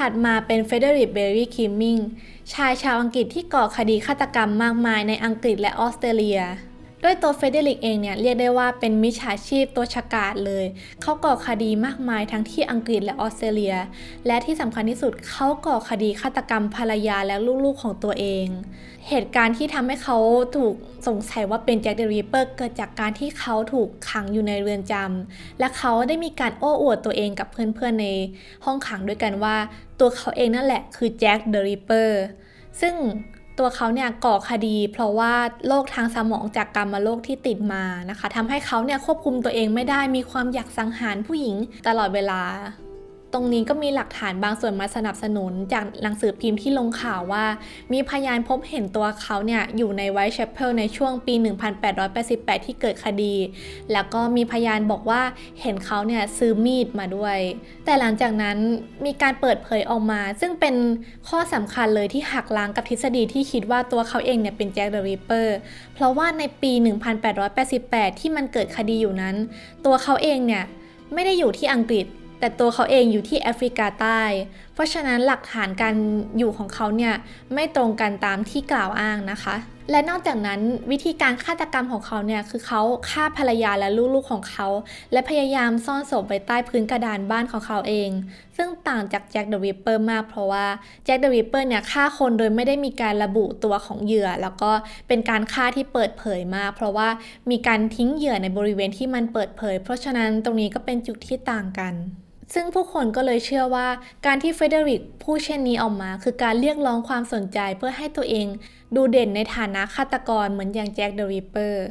ถัดมาเป็นเฟเดริกเบร์รี่คิมมิง ชายชาวอังกฤษที่ก่อคดีฆาตกรรมมากมายในอังกฤษและออสเตรเลีย ด้วยตัวเฟเดริกเองเนี่ยเรียกได้ว่าเป็นมิจฉาชีพตัวฉกาจเลย เขาก่อคดีมากมายทั้งที่อังกฤษและออสเตรเลีย และที่สำคัญที่สุดเขาก่อคดีฆาตกรรมภรรยาและลูกๆของตัวเอง เหตุการณ์ที่ทำให้เขาถูกสงสัยว่าเป็นแจ็คเดอรีเปอร์เกิดจากการที่เขาถูกขังอยู่ในเรือนจำและเขาได้มีการโอ้อวดตัวเองกับเพื่อนๆในห้องขังด้วยกันว่า ตัวเขาเองนั่นแหละคือแจ็คเดอรีเปอร์ซึ่ง ตัวเขาเนี่ยก่อคดี เพราะว่าโรคทางสมองจากกรรมโรคที่ติดมานะคะทำให้เขาเนี่ยควบคุมตัวเองไม่ได้มีความอยากสังหารผู้หญิงตลอดเวลา ตรงนี้ก็มีหลักฐานบางส่วนมาสนับสนุนจากหนังสือพิมพ์ที่ลงข่าวว่า มีพยานพบเห็นตัวเขาเนี่ยอยู่ในไวท์แชปเปิลในช่วงปี 1888 ที่เกิดคดี แล้วก็มีพยานบอกว่าเห็นเขาเนี่ยซื้อมีดมาด้วย แต่หลังจากนั้นมีการเปิดเผยออกมา ซึ่งเป็นข้อสำคัญเลยที่หักล้างกับทฤษฎีที่คิดว่าตัวเขาเองเนี่ยเป็นแจ็คเดอะริปเปอร์เพราะว่าในปี 1888 ที่มันเกิดคดีอยู่นั้น ตัวเขาเองเนี่ยไม่ได้อยู่ที่อังกฤษ แต่ตัวเขาเองอยู่ที่แอฟริกาใต้ เพราะฉะนั้นหลักฐานการอยู่ของเขาเนี่ยไม่ตรงกันตามที่กล่าวอ้างนะคะ และนอกจากนั้นวิธีการฆาตกรรมของเขาเนี่ยคือเขาฆ่าภรรยาและลูกๆของเขา และพยายามซ่อนศพไว้ใต้พื้นกระดานบ้านของเขาเอง ซึ่งต่างจากแจ็คเดอะริปเปอร์มากเพราะว่าแจ็คเดอะริปเปอร์เนี่ยฆ่าคนโดยไม่ได้มีการระบุตัวของเหยื่อ แล้วก็เป็นการฆ่าที่เปิดเผยมาก เพราะว่ามีการทิ้งเหยื่อในบริเวณที่มันเปิดเผย เพราะฉะนั้นตรงนี้ก็เป็นจุดที่ต่างกัน ซึ่งผู้คนก็เลยเชื่อว่าการที่เฟเดริกพูดเช่นนี้ออกมา คือการเรียกร้องความสนใจเพื่อให้ตัวเอง ดูเด่นในฐานะฆาตกรเหมือนอย่างแจ็คเดอะริปเปอร์